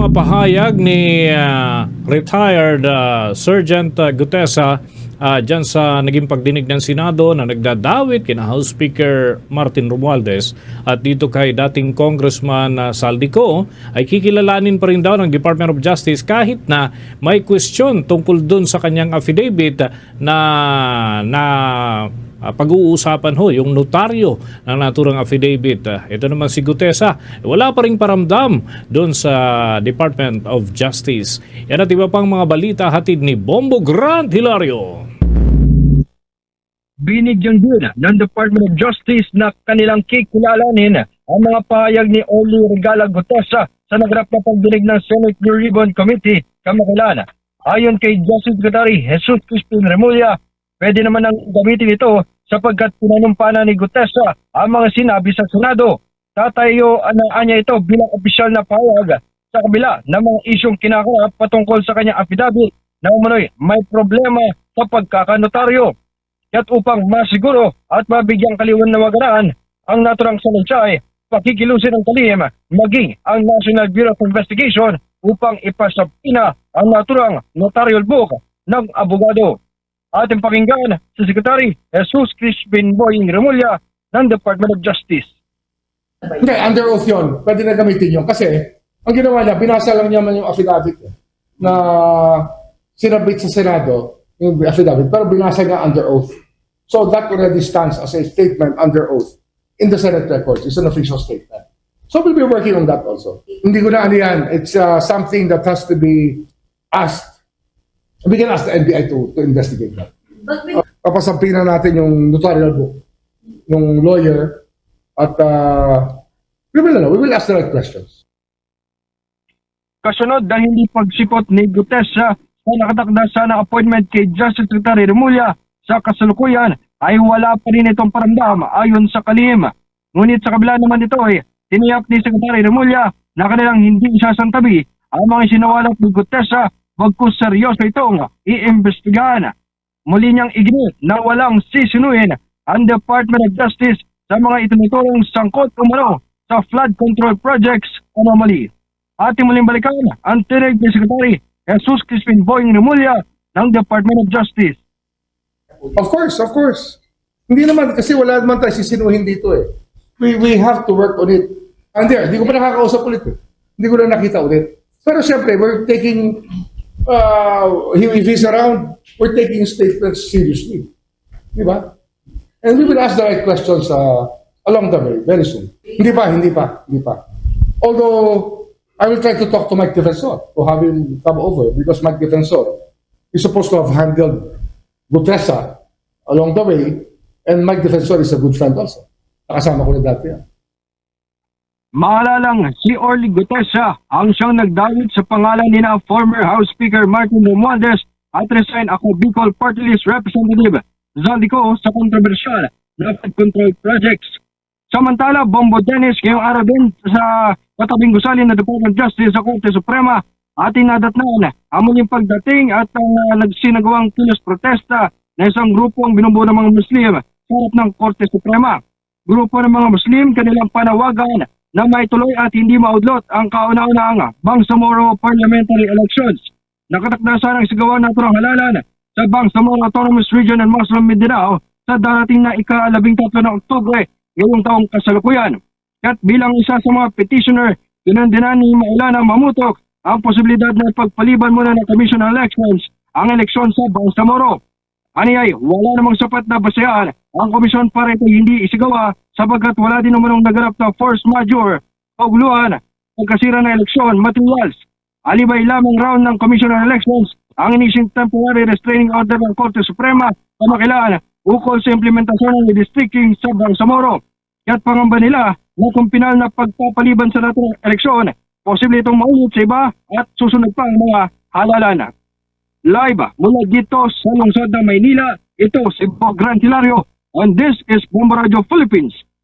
mga pahayag ni ah, retired ah, Sergeant uh, Gutesa uh, dyan sa naging pagdinig ng Senado na nagdadawit kina House Speaker Martin Romualdez. At dito kay dating Congressman uh, Saldico ay kikilalanin pa rin daw ng Department of Justice kahit na may question tungkol dun sa kanyang affidavit na na Ah, pag-uusapan ho yung notaryo ng naturang affidavit. Ah, ito naman si Gutesa, wala pa ring paramdam doon sa Department of Justice. Yan at iba pang mga balita hatid ni Bombo Grant Hilario. binigyan din ng Department of Justice na kanilang kikilalanin ang mga pahayag ni Oli Regala Gutesa sa nagrap na pagdinig ng Senate Blue Ribbon Committee kamakailan. Ayon kay Justice Secretary Jesus Crispin Remulla, pwede naman ang gamitin ito sapagkat pinanumpana ni Gutesa ang mga sinabi sa Senado. Tatayo ang niya ito bilang opisyal na pahayag sa kabila ng mga isyong kinakarap patungkol sa kanyang affidavit na umano'y may problema sa pagkakanotaryo. At upang masiguro at mabigyang kaliwan na wagaraan, ang naturang salunsya ay pakikilusin ng kalihim maging ang National Bureau of Investigation upang ipasapina ang naturang notarial book ng abogado. Ating pakinggan si Secretary Jesus Crispin Boying Remulla ng Department of Justice. Hindi, under oath yun. Pwede na gamitin yun. Kasi, ang ginawa niya, binasa lang niya man yung affidavit eh, na sinabit sa Senado, yung affidavit, pero binasa niya under oath. So that already stands as a statement under oath in the Senate records. It's an official statement. So we'll be working on that also. Hindi ko na ano yan. It's uh, something that has to be asked. We can ask the NBI to, to investigate that. But we, Papasampina natin yung notarial book, yung lawyer, at uh, we will, ano, we will ask the right questions. Kasunod dahil hindi pagsipot ni Gutesa sa nakatakda sana appointment kay Justice Secretary Remulla sa kasalukuyan ay wala pa rin itong paramdam ayon sa kalim. Ngunit sa kabila naman ito ay tiniyak ni Secretary Remulla na kanilang hindi isasantabi ang mga sinawalat ni Gutesa bagkus seryoso itong iimbestigahan. Muli niyang iginit na walang sisinuin ang Department of Justice sa mga itinuturong sangkot umano sa flood control projects anomaly. Ating muling balikan ang tinig ni Secretary Jesus Crispin Boying Remulla ng Department of Justice. Of course, of course. Hindi naman, kasi wala naman tayo sisinuhin dito eh. We, we have to work on it. And there, hindi ko pa nakakausap ulit eh. Hindi ko na nakita ulit. Pero siyempre, we're taking, uh, if he's around, we're taking statements seriously. Di ba? And we will ask the right questions uh, along the way, very soon. Hindi pa, hindi pa, hindi pa. Although, I will try to talk to Mike Defensor to have him come over because Mike Defensor is supposed to have handled Gutesa along the way and Mike Defensor is a good friend also. Nakasama ko na dati yan. Maalalang si Orly Gutesa ang siyang nagdawit sa pangalan ni na former House Speaker Martin Romualdez at resign ako Bicol Party List Representative Zaldico sa kontrobersyal na flood control projects. Samantala, Bombo Dennis ngayong araw din sa katabing gusali na Department of Justice sa Korte Suprema ating nadatnan ang muling pagdating at ang uh, nagsinagawang kilos protesta na isang grupong binubuo ng mga Muslim sa harap ng Korte Suprema. Grupo ng mga Muslim kanilang panawagan na may tuloy at hindi maudlot ang kauna-unahang Bangsamoro Parliamentary Elections. Nakatakda sana ang sigawan na turang halalan sa Bangsamoro Autonomous Region ng Muslim Mindanao sa darating na ika-labing tatlo ng Oktubre ngayong taong kasalukuyan. At bilang isa sa mga petitioner, pinandinan ni Maulana Mamutok ang posibilidad na pagpaliban muna ng Commission on Elections ang eleksyon sa Bangsamoro. Ani ay wala namang sapat na basehan ang komisyon para ito hindi isigawa sapagkat wala din naman naganap na force majeure o guluhan pagkasira ng eleksyon materials. Alibay lamang round ng Commission on Elections ang inising temporary restraining order ng Korte Suprema kamakilaan ukol sa implementasyon ng redistricting sa Bangsamoro. Kaya't pangamba nila na pinal na pagpapaliban sa natin eleksyon, posible itong maulit sa iba at susunod pa ang mga halalan. Live mula dito sa lungsod ng Maynila, ito si Bob Grant Hilario and this is Bomba Radio Philippines,